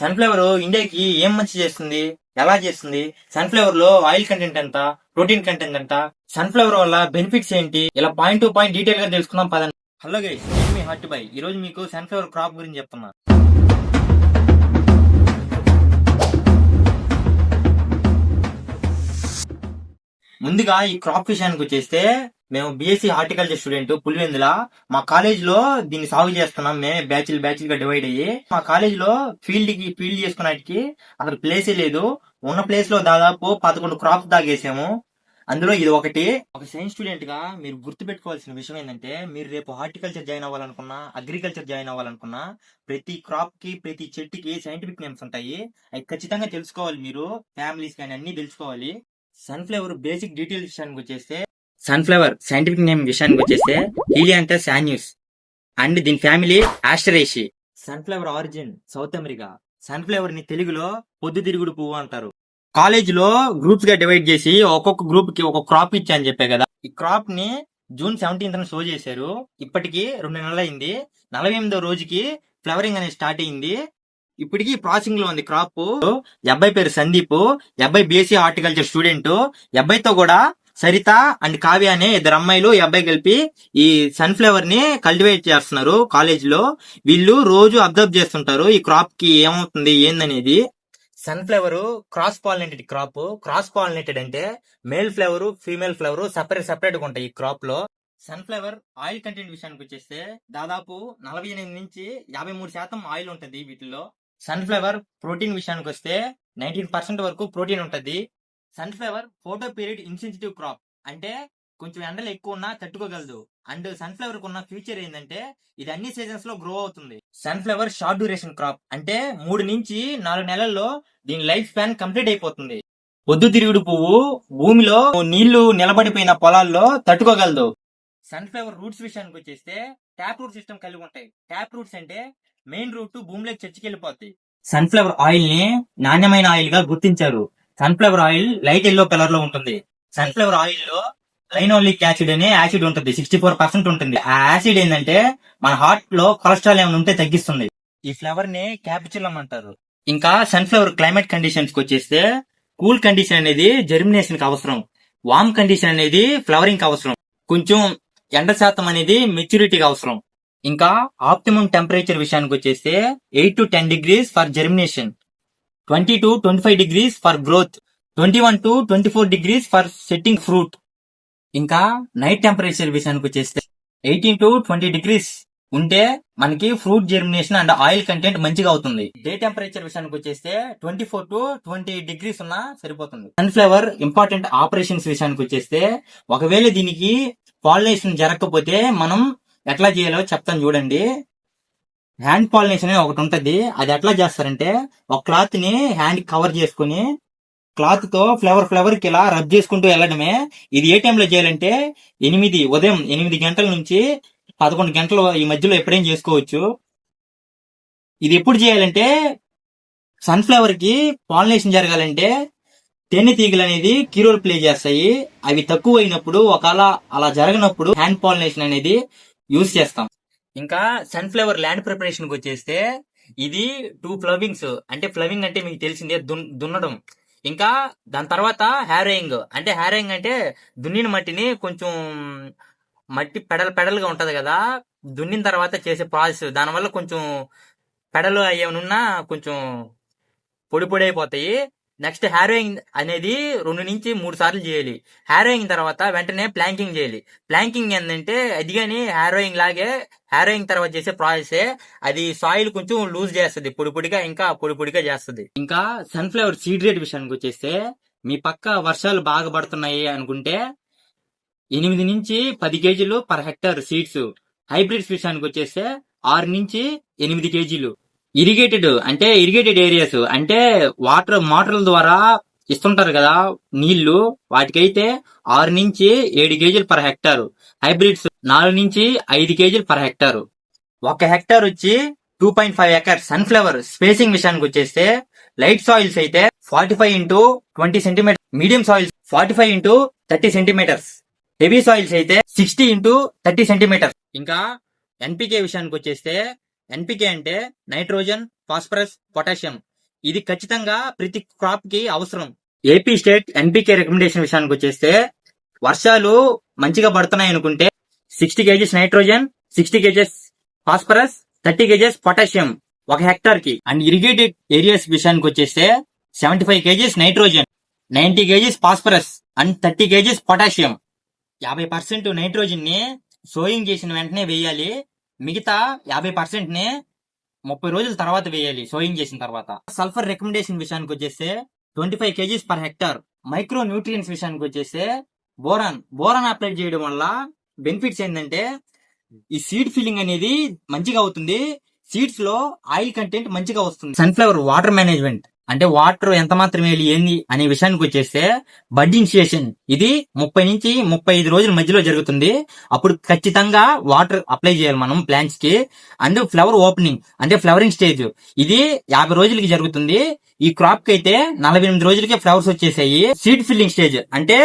Sunflower ఇండియాకి ఏం మంచి చేస్తుంది? ఎలా చేస్తుంది? సన్ఫ్లవర్లో ఆయిల్ కంటెంట్ ఎంత? ప్రోటీన్ కంటెంట్ ఎంత? సన్ఫ్లవర్ వల్ల బెనిఫిట్స్ ఏంటి? ఇలా పాయింట్ టు పాయింట్ డీటెయిల్గా తెలుసుకుందాం పదండి. హలో గైస్ నేను మీ హార్ట్ బై ఈ రోజు మీకు సన్ఫ్లవర్ క్రాప్ గురించి చెప్తున్నా. ముందుగా ఈ క్రాప్ విషయానికి వచ్చేస్తే మేము బీఎస్సీ హార్టికల్చర్ స్టూడెంట్ పులివెందుల. మా కాలేజ్లో దీన్ని సాగు చేస్తున్నాం మేమే బ్యాచ్లు బ్యాచ్లు గా డివైడ్ అయ్యి. మా కాలేజ్లో ఫీల్డ్కి ఫీల్డ్ చేసుకున్నట్టుకి అసలు ప్లేసే లేదు. ఉన్న ప్లేస్లో దాదాపు పదకొండు క్రాప్స్ దాగేసాము అందులో ఇది ఒకటి. ఒక సైన్స్ స్టూడెంట్గా మీరు గుర్తు పెట్టుకోవాల్సిన విషయం ఏంటంటే మీరు రేపు హార్టికల్చర్ జాయిన్ అవ్వాలనుకున్నా అగ్రికల్చర్ జాయిన్ అవ్వాలనుకున్నా ప్రతి క్రాప్కి ప్రతి చెట్టుకి సైంటిఫిక్ నేమ్స్ ఉంటాయి. అవి ఖచ్చితంగా తెలుసుకోవాలి మీరు. ఫ్యామిలీస్ కానీ అన్ని తెలుసుకోవాలి. సన్ఫ్లవర్ బేసిక్ డీటెయిల్స్ విషయానికి వచ్చేస్తే సన్ఫ్లవర్ సైంటిఫిక్ నేమ్ విషయానికి వచ్చేస్తే హీలియాంతా శాన్యూస్ అండ్ దీని family ఆస్టరేషి. Sunflower origin South America. సన్ఫ్లవర్ని తెలుగులో పొద్దుతిరుగుడు పువ్వు అంటారు. కాలేజ్లో గ్రూప్స్గా డివైడ్ చేసి ఒక్కొక్క గ్రూప్కి ఒక క్రాప్ ఇచ్చా అని చెప్పే కదా. ఈ క్రాప్ని జూన్ సెవెంటీన్త్ షో చేశారు. ఇప్పటికి రెండు నెలలు అయింది నలభై ఎనిమిదో రోజుకి ఫ్లవరింగ్ అనేది స్టార్ట్ అయింది. ఇప్పటికి ప్రాసెసింగ్లో ఉంది క్రాప్. అబ్బాయి పేరు సందీప్ అబ్బాయి బీఎస్సీ హార్టికల్చర్ స్టూడెంట్ అబ్బాయితో కూడా సరిత అండ్ కావ్య అనే ఇద్దరు అమ్మాయిలు ఈ అబ్బాయి కలిపి ఈ సన్ఫ్లవర్ని కల్టివేట్ చేస్తున్నారు కాలేజ్లో. వీళ్ళు రోజు అబ్జర్వ్ చేస్తుంటారు ఈ క్రాప్కి ఏమవుతుంది ఏందనేది. Sunflower cross pollinated crop cross pollinated అంటే male flower female flower separate సపరేట్గా ఉంటాయి ఈ క్రాప్లో. సన్ఫ్లవర్ ఆయిల్ కంటెంట్ విషయానికి వచ్చేస్తే దాదాపు నలభై ఎనిమిది నుంచి యాభై మూడు శాతం ఆయిల్ ఉంటుంది వీటిలో సన్ఫ్లవర్ ప్రోటీన్ విషయానికి వస్తే నైన్టీన్ పర్సెంట్ వరకు ప్రోటీన్ ఉంటది. Sunflower photo period insensitive crop. అంటే కొంచెం ఎండలు ఎక్కువ ఉన్నా తట్టుకోగలదు. అండ్ సన్ఫ్లవర్ ఉన్న ఫ్యూచర్ ఏంటంటే ఇది అన్ని సీజన్స్లో గ్రో అవుతుంది. Sunflower short duration crop. అంటే మూడు నుంచి నాలుగు నెలల్లో దీని లైఫ్ స్పాన్ కంప్లీట్ అయిపోతుంది. పొద్దుతిరుగుడు పువ్వు భూమిలో నీళ్ళు నిలబడిపోయిన పొలాల్లో తట్టుకోగలదు. సన్ఫ్లవర్ రూట్స్ విషయానికి వచ్చేస్తే ట్యాప్ రూట్ సిస్టమ్ కలిగి ఉంటాయి. ట్యాప్ రూట్స్ అంటే మెయిన్ రూట్ భూమిలోకి చచ్చికెళ్ళిపోతాయి సన్ఫ్లవర్ ఆయిల్ని నాణ్యమైన ఆయిల్గా గుర్తించారు. సన్ఫ్లవర్ ఆయిల్ లైట్ ఎల్లో కలర్లో ఉంటుంది. సన్ఫ్లవర్ ఆయిల్లో లైనోలిక్ యాసిడ్ అనే యాసిడ్ ఉంటుంది. సిక్స్టీ ఫోర్ పర్సెంట్ ఉంటుంది. ఆ యాసిడ్ ఏంటంటే మన హార్ట్లో కొలెస్ట్రాల్ ఏమైనా ఉంటే తగ్గిస్తుంది. ఈ ఫ్లవర్ని క్యాపిచులం అంటారు. ఇంకా సన్ఫ్లవర్ క్లైమేట్ కండిషన్స్కి వచ్చేస్తే కూల్ కండిషన్ అనేది జర్మినేషన్కి అవసరం. వామ్ కండిషన్ అనేది ఫ్లవరింగ్కి అవసరం. కొంచెం ఎండ శాతం అనేది మెచ్యూరిటీకి అవసరం. ఇంకా ఆప్టిమం టెంపరేచర్ విషయానికి వచ్చేస్తే eight to ten degrees for germination twenty to twenty five degrees for growth twenty one to twenty four degrees for setting fruit. ఇంకా నైట్ టెంపరేచర్ విషయానికి వచ్చేస్తే ఎయిటీన్ టు ట్వంటీ డిగ్రీస్ ఉంటే మనకి fruit germination and oil content మంచిగా అవుతుంది. Day temperature విషయానికి వచ్చేస్తే twenty four to twenty degrees ఉన్నా సరిపోతుంది. సన్ఫ్లవర్ ఇంపార్టెంట్ ఆపరేషన్స్ విషయానికి వచ్చేస్తే ఒకవేళ దీనికి పాలినేషన్ జరగకపోతే మనం ఎట్లా చేయాలో చెప్తాను చూడండి. హ్యాండ్ పాలినేషన్ అనేది ఒకటి ఉంటుంది. అది ఎట్లా చేస్తారంటే ఒక క్లాత్ని హ్యాండ్ కవర్ చేసుకుని క్లాత్తో ఫ్లవర్ ఫ్లవర్కి ఇలా రబ్ చేసుకుంటూ వెళ్ళడమే. ఇది ఏ టైంలో చేయాలంటే ఎనిమిది ఉదయం ఎనిమిది గంటల నుంచి పదకొండు గంటల ఈ మధ్యలో ఎప్పుడేం చేసుకోవచ్చు. ఇది ఎప్పుడు చేయాలంటే సన్ఫ్లవర్కి పాలినేషన్ జరగాలంటే తేనె తీగలు అనేది కీ రోల్ ప్లే చేస్తాయి. అవి తక్కువ అయినప్పుడు ఒకవేళ అలా జరగనప్పుడు హ్యాండ్ పాలినేషన్ అనేది యూజ్ చేస్తాం. ఇంకా సన్ఫ్లవర్ ల్యాండ్ ప్రిపరేషన్కి వచ్చేస్తే ఇది టూ ఫ్లవింగ్స్ అంటే ఫ్లవింగ్ అంటే మీకు తెలిసిందే దున్- దున్నడం. ఇంకా దాని తర్వాత హ్యారోయింగ్ అంటే హ్యారోయింగ్ అంటే దున్నిన మట్టిని కొంచెం మట్టి పెడల్ పెడల్గా ఉంటది కదా దున్నిన తర్వాత చేసే ప్రాసెస్ దానివల్ల కొంచెం పెడలు ఏమనున్నా కొంచెం పొడి పొడి అయిపోతాయి. నెక్స్ట్ హ్యారోయింగ్ అనేది రెండు నుంచి మూడు సార్లు చేయాలి. హ్యారోయింగ్ తర్వాత వెంటనే ప్లాంకింగ్ చేయాలి. ప్లాంకింగ్ ఏంటంటే అది కానీ హ్యారోయింగ్ లాగే హ్యారోయింగ్ తర్వాత చేసే ప్రాసెస్ అది సాయిల్ కొంచెం లూజ్ చేస్తుంది. పొడి పొడిగా ఇంకా పొడి పొడిగా చేస్తుంది. ఇంకా సన్ఫ్లవర్ సీడ్ రేట్ విషయానికి వచ్చేస్తే మీ పక్క వర్షాలు బాగా పడుతున్నాయి అనుకుంటే ఎనిమిది నుంచి పది కేజీలు పర్ హెక్టర్ సీడ్స్. హైబ్రిడ్స్ విషయానికి వచ్చేస్తే ఆరు నుంచి ఎనిమిది కేజీలు. ఇరిగేటెడ్ అంటే ఇరిగేటెడ్ ఏరియాస్ అంటే వాటర్ మోటార్ల ద్వారా ఇస్తుంటారు కదా నీళ్ళు వాటికైతే ఆరు నుంచి ఏడు కేజీలు పర్ హెక్టార్ హైబ్రిడ్స్ నాలుగు నుంచి ఐదు కేజీలు పర్ హెక్టార్ ఒక హెక్టార్ వచ్చి two point five acre sunflower spacing విషయానికి వచ్చేస్తే లైట్ సాయిల్స్ అయితే forty five into twenty centimetre medium soils forty five into thirty centimetres heavy soils అయితే సిక్స్టీ ఇంటూ థర్టీ సెంటీమీటర్స్ ఇంకా ఎన్పికే విషయానికి వచ్చేస్తే ఎన్పికే అంటే నైట్రోజన్ ఫాస్ఫరస్ పొటాషియం. ఇది ఖచ్చితంగా ప్రతి క్రాప్కి అవసరం. ఏపీ స్టేట్ ఎన్పికే రికమెండేషన్ విషయానికి వచ్చేస్తే వర్షాలు మంచిగా పడుతున్నాయి అనుకుంటే sixty kgs nitrogen sixty kgs phosphorus thirty kgs potassium ఒక హెక్టార్కి అండ్ ఇరిగేటెడ్ ఏరియాస్ విషయానికి వచ్చేస్తే seventy five kgs nitrogen ninety kgs phosphorus and thirty kgs potassium. యాభై పర్సెంట్ నైట్రోజన్ని సోయింగ్ చేసిన వెంటనే వేయాలి. మిగతా యాభై పర్సెంట్ని ముప్పై రోజుల తర్వాత వేయాలి సోయింగ్ చేసిన తర్వాత. సల్ఫర్ రికమెండేషన్ విషయానికి వచ్చేస్తే twenty five kgs per hectare. Micronutrients విషయానికి వచ్చేస్తే బోరాన్. బోరాన్ అప్లై చేయడం వల్ల బెనిఫిట్స్ ఏంటంటే ఈ సీడ్ ఫిల్లింగ్ అనేది మంచిగా అవుతుంది. సీడ్స్లో ఆయిల్ కంటెంట్ మంచిగా వస్తుంది. Sunflower water management. అంటే వాటర్ ఎంత మాత్రం ఏంది అనే విషయానికి వచ్చేస్తే బడ్ ఇనిషియేషన్. ఇది ముప్పై నుంచి ముప్పై ఐదు రోజుల మధ్యలో జరుగుతుంది. అప్పుడు ఖచ్చితంగా వాటర్ అప్లై చేయాలి మనం ప్లాంట్స్కి. అండ్ ఫ్లవర్ ఓపెనింగ్ అంటే ఫ్లవరింగ్ స్టేజ్. ఇది యాభై రోజులకి జరుగుతుంది. ఈ క్రాప్కి అయితే నలభై ఎనిమిది రోజులకే ఫ్లవర్స్ వచ్చేసాయి. సీడ్ ఫిల్లింగ్ స్టేజ్ అంటే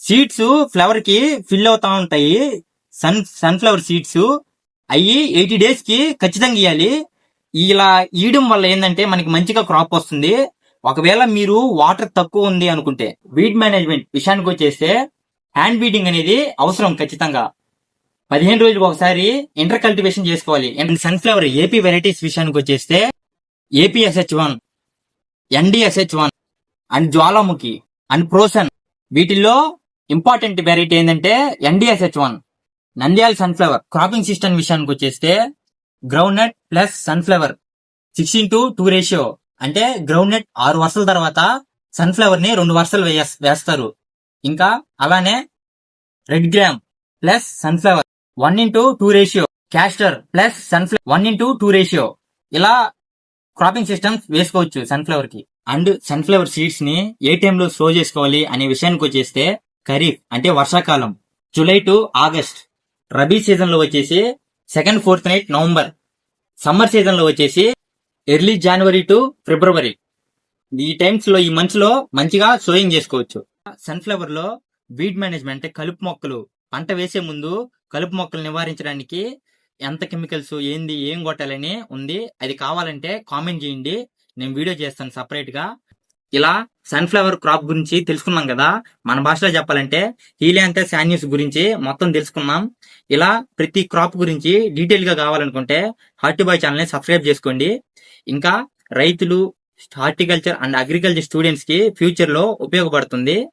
సీడ్స్ ఫ్లవర్కి ఫిల్ అవుతా ఉంటాయి. సన్ సన్ఫ్లవర్ సీడ్స్ అయ్యి ఎయిటీ డేస్కి ఖచ్చితంగా ఇవ్వాలి ఇలా ఈయడం వల్ల ఏంటంటే మనకి మంచిగా క్రాప్ వస్తుంది. ఒకవేళ మీరు వాటర్ తక్కువ ఉంది అనుకుంటే వీడ్ మేనేజ్మెంట్ విషయానికి వచ్చేస్తే హ్యాండ్ బీడింగ్ అనేది అవసరం ఖచ్చితంగా. పదిహేను రోజులకు ఒకసారి ఇంటర్ కల్టివేషన్ చేసుకోవాలి. అండ్ సన్ఫ్లవర్ ఏపీ వెరైటీస్ విషయానికి వచ్చేస్తే APSH one NDSH one and Jwalamukhi and ప్రోసన్. వీటిల్లో ఇంపార్టెంట్ వెరైటీ ఏంటంటే NDSH one Nandyal sunflower cropping system విషయానికి వచ్చేస్తే groundnut plus sunflower sixteen to two ratio అంటే గ్రౌండ్ నట్ ఆరు వరుసల తర్వాత సన్ఫ్లవర్ని రెండు వరుసలు వేయస్- వేస్తారు. ఇంకా అలానే red gram plus sunflower one into two ratio castor plus sunflower one into two ratio ఇలా క్రాపింగ్ సిస్టమ్స్ వేసుకోవచ్చు సన్ఫ్లవర్కి. అండ్ సన్ఫ్లవర్ సీడ్స్ని ఏ టైంలో స్టో చేసుకోవాలి అనే విషయానికి వచ్చేస్తే ఖరీఫ్ అంటే వర్షాకాలం. జూలై టు ఆగస్ట్ రబీ సీజన్లో వచ్చేసి second fortnight November. Summer సీజన్లో వచ్చేసి ఎర్లీ జనవరి టు ఫిబ్రవరి. ఈ టైమ్స్లో ఈ మంత్స్లో మంచిగా సోయింగ్ చేసుకోవచ్చు. సన్ఫ్లవర్లో వీడ్ మేనేజ్మెంట్ కలుపు మొక్కలు. పంట వేసే ముందు కలుపు మొక్కలు నివారించడానికి ఎంత కెమికల్స్ ఏంది ఏం కొట్టాలని ఉంది అది కావాలంటే కామెంట్ చేయండి. నేను వీడియో చేస్తాను సపరేట్గా. ఇలా సన్ఫ్లవర్ క్రాప్ గురించి తెలుసుకున్నాం కదా. మన భాషలో చెప్పాలంటే హీలియాంథస్ శాన్యూస్ గురించి మొత్తం తెలుసుకున్నాం. ఇలా ప్రతి క్రాప్ గురించి డీటెయిల్గా కావాలనుకుంటే హార్టీ బాయ్ ఛానల్ని సబ్స్క్రైబ్ చేసుకోండి. ఇంకా రైతులు హార్టికల్చర్ అండ్ అగ్రికల్చర్ స్టూడెంట్స్కి ఫ్యూచర్లో ఉపయోగపడుతుంది.